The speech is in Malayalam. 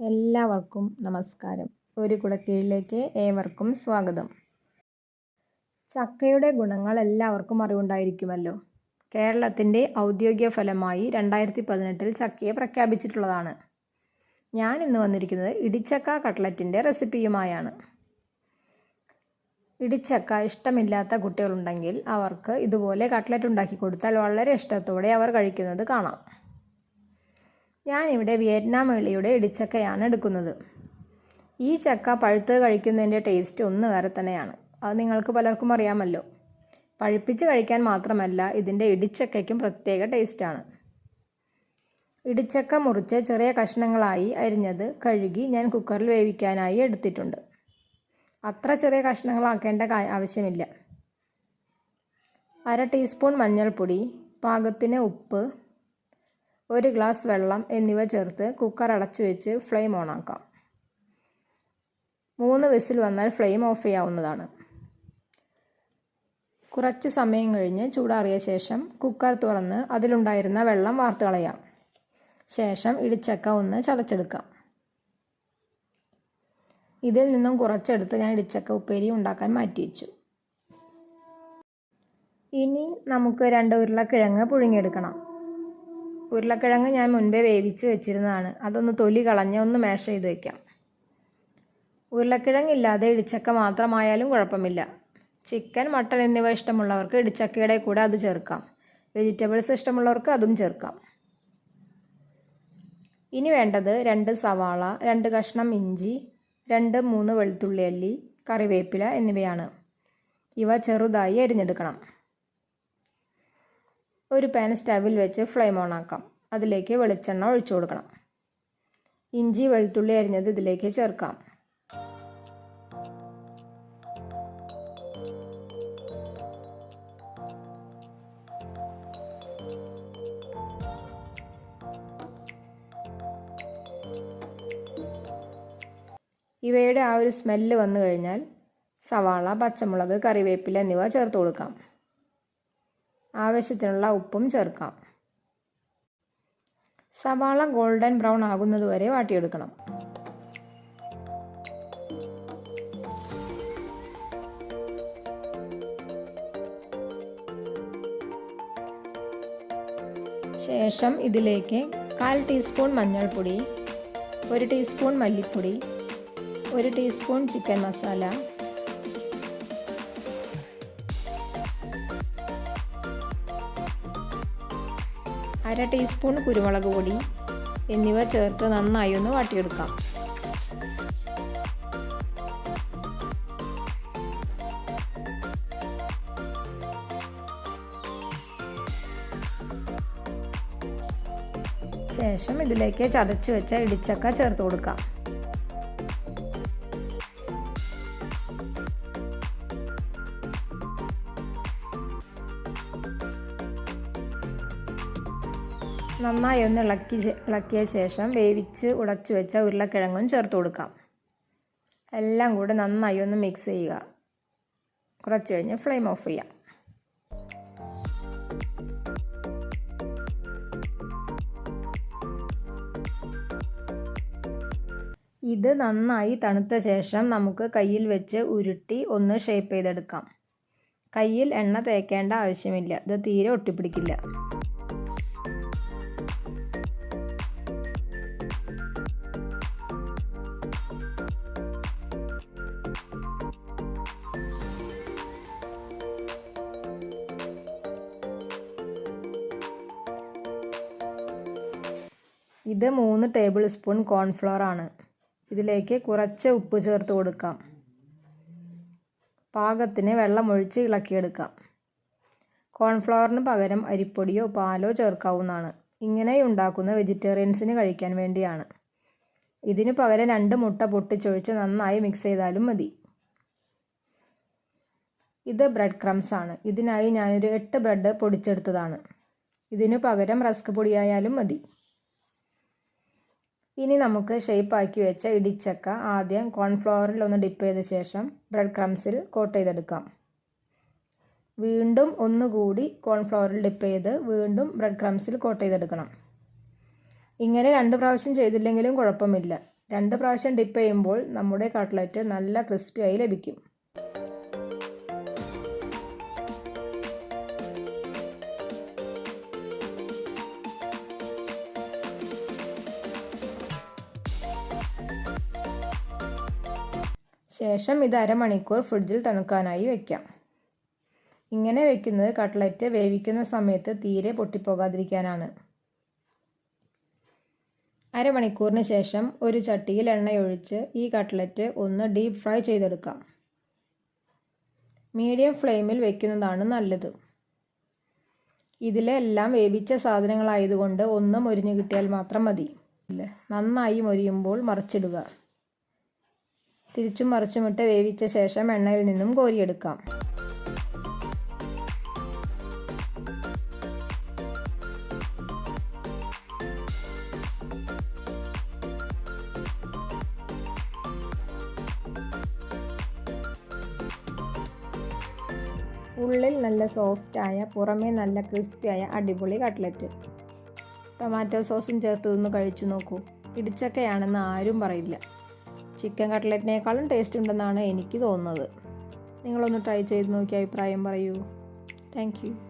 എല്ലാവർക്കും നമസ്കാരം. ഒരു കുടക്കീഴിലേക്ക് ഏവർക്കും സ്വാഗതം. ചക്കയുടെ ഗുണങ്ങൾ എല്ലാവർക്കും അറിവുണ്ടായിരിക്കുമല്ലോ. കേരളത്തിന്റെ ഔദ്യോഗിക ഫലമായി രണ്ടായിരത്തി പതിനെട്ടിൽ ചക്കയെ പ്രഖ്യാപിച്ചിട്ടുള്ളതാണ്. ഞാൻ ഇന്ന് വന്നിരിക്കുന്നത് ഇടിച്ചക്ക കട്ട്ലറ്റിന്റെ റെസിപ്പിയുമായാണ്. ഇടിച്ചക്ക ഇഷ്ടമില്ലാത്ത കുട്ടികളുണ്ടെങ്കിൽ അവർക്ക് ഇതുപോലെ കട്ട്ലറ്റ് ഉണ്ടാക്കി കൊടുത്താൽ വളരെ ഇഷ്ടത്തോടെ അവർ കഴിക്കുന്നത് കാണാം. ഞാനിവിടെ വിയറ്റ്നാം വെള്ളിയുടെ ഇടിച്ചക്കയാണ് എടുക്കുന്നത്. ഈ ചക്ക പഴുത്ത് കഴിക്കുന്നതിന്റെ ടേസ്റ്റ് ഒന്ന് വേറെ തന്നെയാണ്. അത് നിങ്ങൾക്ക് പലർക്കും അറിയാമല്ലോ. പഴുപ്പിച്ച് കഴിക്കാൻ മാത്രമല്ല ഇതിന്റെ ഇടിച്ചക്കയ്ക്കും പ്രത്യേക ടേസ്റ്റാണ്. ഇടിച്ചക്ക മുറിച്ച് ചെറിയ കഷ്ണങ്ങളായി അരിഞ്ഞത് കഴുകി ഞാൻ കുക്കറിൽ വേവിക്കാനായി എടുത്തിട്ടുണ്ട്. അത്ര ചെറിയ കഷ്ണങ്ങളാക്കേണ്ട ആവശ്യമില്ല. അര ടീസ്പൂൺ മഞ്ഞൾപ്പൊടി പാകത്തിന് ഉപ്പ് ഒരു ഗ്ലാസ് വെള്ളം എന്നിവ ചേർത്ത് കുക്കർ അടച്ചു വെച്ച് ഫ്ലെയിം ഓണാക്കാം മൂന്ന് വിസിൽ വന്നാൽ ഫ്ലെയിം ഓഫ് ചെയ്യാവുന്നതാണ്. കുറച്ച് സമയം കഴിഞ്ഞ് ചൂടാറിയ ശേഷം കുക്കർ തുറന്ന് അതിലുണ്ടായിരുന്ന വെള്ളം വാർത്ത് കളയാം ശേഷം ഇടിച്ചക്ക ഒന്ന് ചതച്ചെടുക്കാം. ഇതിൽ നിന്നും കുറച്ചെടുത്ത് ഞാൻ ഇടിച്ചക്ക ഉപ്പേരി ഉണ്ടാക്കാൻ മാറ്റി വെച്ചു ഇനി നമുക്ക് രണ്ട് ഉരുളക്കിഴങ്ങ് പുഴുങ്ങിയെടുക്കണം. ഉരുളക്കിഴങ്ങ് ഞാൻ മുൻപേ വേവിച്ച് വെച്ചിരുന്നതാണ്. അതൊന്ന് തൊലി കളഞ്ഞ് ഒന്ന് മാഷ് ചെയ്ത് വെക്കാം. ഉരുളക്കിഴങ്ങില്ലാതെ ഇടിച്ചക്ക മാത്രമായാലും കുഴപ്പമില്ല. ചിക്കൻ മട്ടൺ എന്നിവ ഇഷ്ടമുള്ളവർക്ക് ഇടിച്ചക്കയുടെ കൂടെ അത് ചേർക്കാം. വെജിറ്റബിൾസ് ഇഷ്ടമുള്ളവർക്ക് അതും ചേർക്കാം. ഇനി വേണ്ടത് രണ്ട് സവാള രണ്ട് കഷ്ണം ഇഞ്ചി രണ്ട് മൂന്ന് വെളുത്തുള്ളി അല്ലി കറിവേപ്പില എന്നിവയാണ്. ഇവ ചെറുതായി അരിഞ്ഞെടുക്കണം. ഒരു പാൻ സ്റ്റവിൽ വെച്ച് ഫ്ലെയിം ഓൺ ആക്കാം. അതിലേക്ക് വെളിച്ചെണ്ണ ഒഴിച്ചു കൊടുക്കണം. ഇഞ്ചി വെളുത്തുള്ളി അരിഞ്ഞത് ഇതിലേക്ക് ചേർക്കാം. ഇവയുടെ ആ ഒരു സ്മെല്ല് വന്നു കഴിഞ്ഞാൽ സവാള പച്ചമുളക് കറിവേപ്പില എന്നിവ ചേർത്ത് കൊടുക്കാം. ആവശ്യത്തിനുള്ള ഉപ്പും ചേർക്കാം. സവാള ഗോൾഡൻ ബ്രൗൺ ആകുന്നതുവരെ വാട്ടിയെടുക്കണം. ശേഷം ഇതിലേക്ക് കാൽ ടീസ്പൂൺ മഞ്ഞൾപ്പൊടി ഒരു ടീസ്പൂൺ മല്ലിപ്പൊടി ഒരു ടീസ്പൂൺ ചിക്കൻ മസാല അര ടീസ്പൂൺ കുരുമുളക് പൊടി എന്നിവ ചേർത്ത് നന്നായി ഒന്ന് വാട്ടിയെടുക്കാം. ശേഷം ഇതിലേക്ക് ചതച്ച് വെച്ച ഇടിച്ചക്ക ചേർത്ത് കൊടുക്കാം. നന്നായി ഒന്ന് ഇളക്കി ഇളക്കിയ ശേഷം വേവിച്ച് ഉടച്ചു വെച്ച ഉരുളക്കിഴങ്ങും ചേർത്ത് കൊടുക്കാം. എല്ലാം കൂടെ നന്നായി ഒന്ന് മിക്സ് ചെയ്യുക. കുറച്ച് കഴിഞ്ഞ് ഫ്ലെയിം ഓഫ് ചെയ്യാം. ഇത് നന്നായി തണുത്ത ശേഷം നമുക്ക് കയ്യിൽ വെച്ച് ഉരുട്ടി ഒന്ന് ഷേപ്പ് ചെയ്തെടുക്കാം. കയ്യിൽ എണ്ണ തേക്കേണ്ട ആവശ്യമില്ല. ഇത് തീരെ ഒട്ടിപ്പിടിക്കില്ല. ഇത് മൂന്ന് ടേബിൾ സ്പൂൺ കോൺഫ്ലോർ ആണ്. ഇതിലേക്ക് കുറച്ച് ഉപ്പ് ചേർത്ത് കൊടുക്കാം. പാകത്തിന് വെള്ളമൊഴിച്ച് ഇളക്കിയെടുക്കാം. കോൺഫ്ലവറിന് പകരം അരിപ്പൊടിയോ പാലോ ചേർക്കാവുന്നതാണ്. ഇങ്ങനെ ഉണ്ടാക്കുന്ന വെജിറ്റേറിയൻസിന് കഴിക്കാൻ വേണ്ടിയാണ്. ഇതിനു പകരം രണ്ട് മുട്ട പൊട്ടിച്ചൊഴിച്ച് നന്നായി മിക്സ് ചെയ്താലും മതി. ഇത് ബ്രെഡ് ക്രംസ് ആണ്. ഇതിനായി ഞാനൊരു എട്ട് ബ്രെഡ് പൊടിച്ചെടുത്തതാണ്. ഇതിനു പകരം റസ്ക് പൊടിയായാലും മതി. ഇനി നമുക്ക് ഷേപ്പാക്കി വെച്ച ഇടിച്ചക്ക ആദ്യം കോൺഫ്ലവറിൽ ഒന്ന് ഡിപ്പ് ചെയ്ത ശേഷം ബ്രെഡ് ക്രംസിൽ കോട്ട് ചെയ്തെടുക്കാം. വീണ്ടും ഒന്നുകൂടി കോൺഫ്ലവറിൽ ഡിപ്പ് ചെയ്ത് വീണ്ടും ബ്രെഡ് ക്രംസിൽ കോട്ട് ചെയ്തെടുക്കണം. ഇങ്ങനെ രണ്ട് പ്രാവശ്യം ചെയ്തില്ലെങ്കിലും കുഴപ്പമില്ല. രണ്ട് പ്രാവശ്യം ഡിപ്പ് ചെയ്യുമ്പോൾ നമ്മുടെ കട്ട്ലറ്റ് നല്ല ക്രിസ്പിയായി ലഭിക്കും. ശേഷം ഇത് അരമണിക്കൂർ ഫ്രിഡ്ജിൽ തണുക്കാനായി വെക്കാം. ഇങ്ങനെ വെക്കുന്നത് കട്ട്ലറ്റ് വേവിക്കുന്ന സമയത്ത് തീരെ പൊട്ടിപ്പോകാതിരിക്കാനാണ്. അരമണിക്കൂറിന് ശേഷം ഒരു ചട്ടിയിൽ എണ്ണയൊഴിച്ച് ഈ കട്ട്ലറ്റ് ഒന്ന് ഡീപ് ഫ്രൈ ചെയ്തെടുക്കാം. മീഡിയം ഫ്ലെയിമിൽ വെക്കുന്നതാണ് നല്ലത്. ഇതിലെ എല്ലാം വേവിച്ച സാധനങ്ങളായതുകൊണ്ട് ഒന്ന് മൊരിഞ്ഞു കിട്ടിയാൽ മാത്രം മതി. നന്നായി മൊരിയുമ്പോൾ മറിച്ചിടുക. തിരിച്ചും മറിച്ചുമിട്ട് വേവിച്ച ശേഷം എണ്ണയിൽ നിന്നും കോരിയെടുക്കാം. ഉള്ളിൽ നല്ല സോഫ്റ്റായ പുറമേ നല്ല ക്രിസ്പിയായ അടിപൊളി കട്ട്ലറ്റ് ടൊമാറ്റോ സോസും ചേർത്ത് ഒന്ന് കഴിച്ചു നോക്കൂ. ഇടിച്ചക്കയാണെന്ന് ആരും പറയില്ല. ചിക്കൻ കട്ട്ലറ്റിനേക്കാളും ടേസ്റ്റ് ഉണ്ടെന്നാണ് എനിക്ക് തോന്നുന്നത്. നിങ്ങളൊന്ന് ട്രൈ ചെയ്ത് നോക്കി അഭിപ്രായം പറയൂ. താങ്ക്